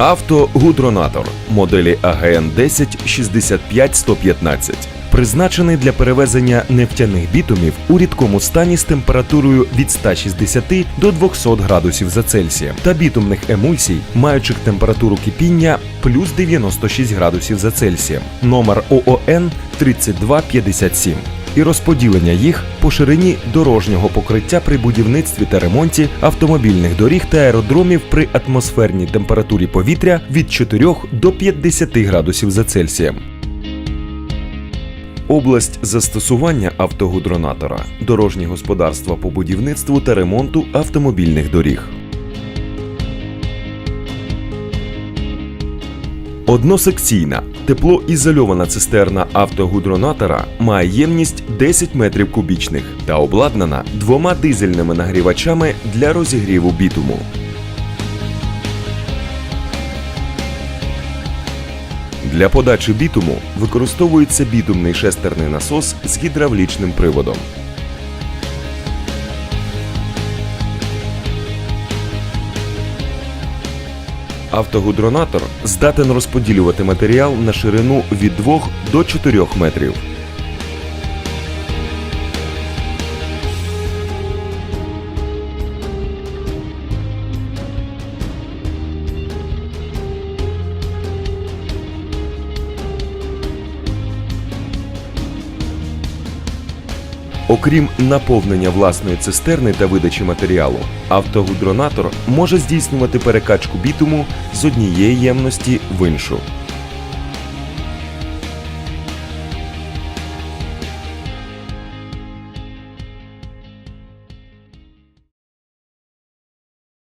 Автогудронатор. Моделі АГН 10 65 115 призначений для перевезення нефтяних бітумів у рідкому стані з температурою від 160 до 200 градусів за Цельсієм. Та бітумних емульсій, маючих температуру кипіння плюс 96 градусів за Цельсієм, номер ООН 3257 і розподілення їх по ширині дорожнього покриття при будівництві та ремонті автомобільних доріг та аеродромів при атмосферній температурі повітря від 4 до 50 градусів за Цельсієм. Область застосування автогудронатора дорожні господарства по будівництву та ремонту автомобільних доріг. Односекційна теплоізольована цистерна автогудронатора має ємність 10 метрів кубічних та обладнана двома дизельними нагрівачами для розігріву бітуму. Для подачі бітуму використовується бітумний шестерний насос з гідравлічним приводом. Автогудронатор здатен розподілювати матеріал на ширину від 2 до 4 метрів. Окрім наповнення власної цистерни та видачі матеріалу, автогудронатор може здійснювати перекачку бітуму з однієї ємності в іншу.